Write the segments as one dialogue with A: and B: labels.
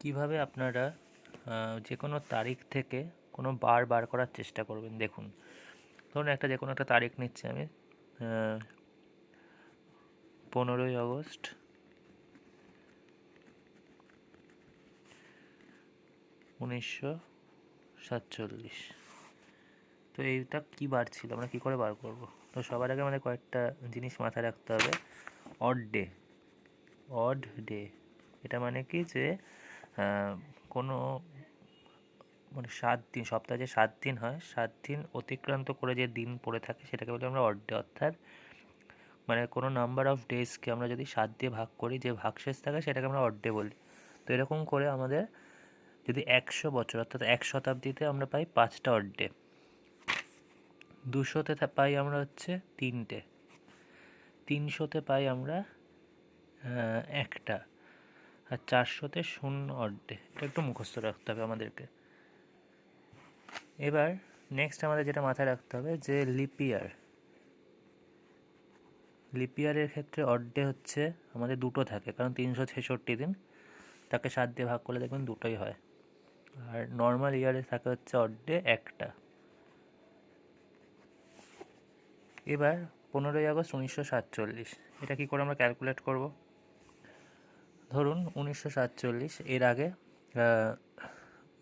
A: কীভাবে আপনারা যে কোনো তারিখ থেকে কোনো বার বার করার চেষ্টা করবেন? দেখুন, ধরুন একটা যে কোনো একটা তারিখ নিচ্ছি আমি পনেরোই আগস্ট। উনিশশো সাতচল্লিশ। তো এইটা কী বার ছিল? আমরা কী করে বার করব? তো সবার আগে আমাদের কয়েকটা জিনিস মাথায় রাখতে হবে। অড ডে অড ডে এটা মানে কি যে কোনো মানে সাত দিন, সপ্তাহে যে সাত দিন হয়, সাত দিন অতিক্রান্ত করে যে দিন পড়ে থাকে সেটাকে বলি আমরা অড ডে অর্থাৎ মানে কোনো নাম্বার অফ ডেজকে আমরা যদি সাত দিয়ে ভাগ করি, যে ভাগশেষ থাকে সেটাকে আমরা অড ডে বলি। তো এরকম করে আমাদের যদি একশো বছর, অর্থাৎ এক শতাব্দীতে আমরা পাই পাঁচটা অড ডে দুশোতে পাই আমরা হচ্ছে তিনটে। তিনশোতে পাই আমরা একটা। আর চারশোতে শূন্য অর্ধে। এটা একটু মুখস্থ রাখতে হবে আমাদেরকে। এবার নেক্সট আমাদের যেটা মাথায় রাখতে হবে যে লিপিয়ার লিপিয়ারের ক্ষেত্রে অর্ধে হচ্ছে আমাদের দুটো থাকে, কারণ তিনশো ছেষট্টি দিন তাকে সাত দিয়ে ভাগ করলে দেখবেন দুটোই হয়। আর নর্মাল ইয়ারে থাকে হচ্ছে অর্ধে একটা। এবার পনেরোই আগস্ট উনিশশো সাতচল্লিশ। এটা কী করে আমরা ক্যালকুলেট করব? ধরুন উনিশশো সাতচল্লিশ, এর আগে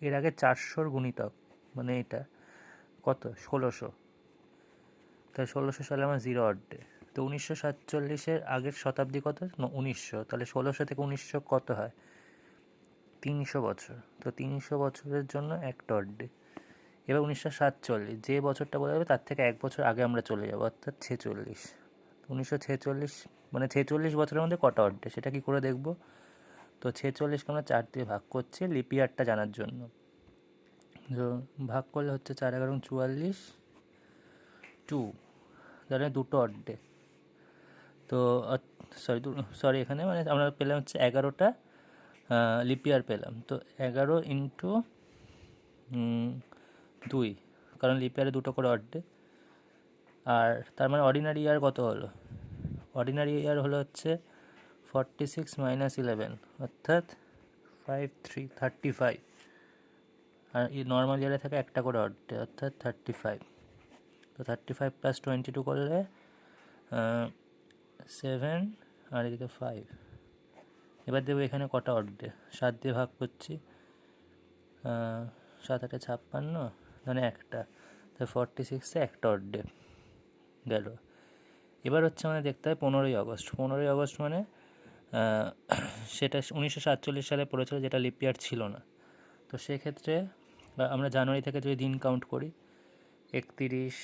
A: এর আগে চারশোর গুণিতক মানে এটা, কত? ষোলোশো। তাহলে ষোলোশো সালে আমার জিরো অর্ডে তো উনিশশো সাতচল্লিশের আগের শতাব্দী কত? উনিশশো। তাহলে ষোলোশো থেকে উনিশশো কত হয়? তিনশো বছর। তো তিনশো বছরের জন্য একটা অর্ডে এবার উনিশশো সাতচল্লিশ, যে বছরটা বলা যাবে, তার থেকে এক বছর আগে আমরা চলে যাব, অর্থাৎ ছেচল্লিশ। উনিশশো ছেচল্লিশ মানে ছেচল্লিশ বছরের মধ্যে কটা অর্ডে সেটা কি করে দেখব? তো ছেচল্লিশকে আমরা চার দিয়ে ভাগ করছি লিপিয়ারটা জানার জন্য। তো ভাগ করলে হচ্ছে চার এগারো চুয়াল্লিশ, টু। তাহলে দুটো অর্ডে তো সরি সরি এখানে মানে আমরা পেলাম হচ্ছে এগারোটা লিপিয়ার পেলাম। তো এগারো ইন্টু দুই। কারণ লিপিয়ারে দুটো করে অর্ডে আর তার মানে অর্ডিনারি ইয়ার কত হলো? অর্ডিনারি ইয়ার হলো হচ্ছে ফর্টি সিক্স মাইনাস ইলেভেন অর্থাৎ ফাইভ থ্রি থার্টি ফাইভ আর নর্মাল ইয়ারে থাকে একটা করে অর্ডে অর্থাৎ থার্টি ফাইভ তো thirty five plus twenty two করলে সেভেন আর এদিকে ফাইভ এবার দেবো এখানে কটা অর্ডে সাত দিয়ে ভাগ করছি সাত আটে ছাপ্পান্ন মানে একটা। তো ফর্টি সিক্সে একটা অর্ডে গেল। এবার হচ্ছে আমাদের দেখতে হয় পনেরোই আগস্ট। পনেরোই আগস্ট মানে সেটা উনিশশো সাতচল্লিশ সালে পড়েছিল যেটা লিপিয়ার ছিল না। তো সেক্ষেত্রে আমরা জানুয়ারি থেকে যদি দিন কাউন্ট করি, একতিরিশ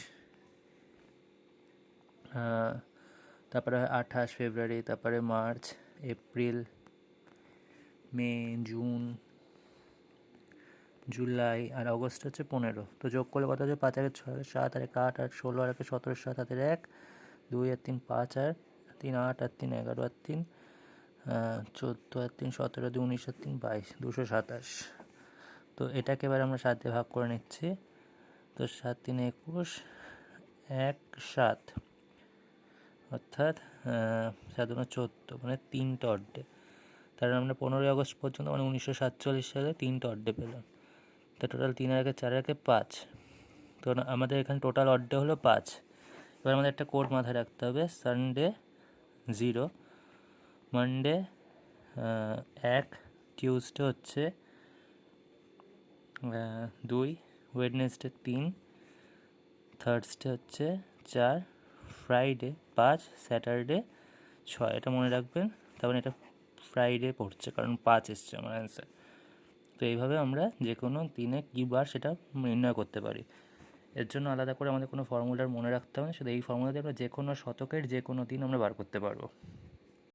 A: তারপরে আঠাশ ফেব্রুয়ারি, তারপরে March, April, May, June, July আর আগস্ট হচ্ছে পনেরো। তো যোগ করলে কত হচ্ছে? পাঁচ আগে ছয়, সাত আর এক আট, আর ষোলো আর একে সতেরো, সাত হাতের এক দুই আর তিন, পাঁচ আর তিন, আট আর তিন, এগারো আর তিন চোদ্দ আর তিন, সতেরো, দুই, উনিশ আর তিন, বাইশ, দুশো সাতাশ। তো এটাকে এবার আমরা সাত ভাগ করে নিচ্ছি। তো সাত তিন একুশ, এক, সাত। অর্থাৎ দুগুণে চোদ্দ মানে তিনটে অর্ডে তার আমরা পনেরোই আগস্ট পর্যন্ত মানে উনিশশো সাতচল্লিশ সালে তিনটে অর্ডে পেলাম। তো টোটাল তিন আর একে চার একে পাঁচ। তো আমাদের এখানে টোটাল অর্ডে হলো পাঁচ। এবার আমাদের একটা কোড মাথায় রাখতে হবে সানডে জিরো মানডে এক টিউসডে হচ্ছে দুই ওয়েডনেসডে তিন থার্সডে হচ্ছে চার ফ্রাইডে পাঁচ স্যাটারডে ছয়। এটা মনে রাখবেন, তারপরে এটা ফ্রাইডে পড়ছে, কারণ পাঁচ এসছে আমার অ্যান্সার তো এইভাবে আমরা যে কোনো দিনে কী বার সেটা নির্ণয় করতে পারি। এর জন্য আলাদা করে আমাদের কোনো ফর্মুলার মনে রাখতে হবে না। শুধু এই ফর্মুলা দিয়ে আমরা যে কোনো শতকের যে কোনো দিন আমরা বার করতে পারব।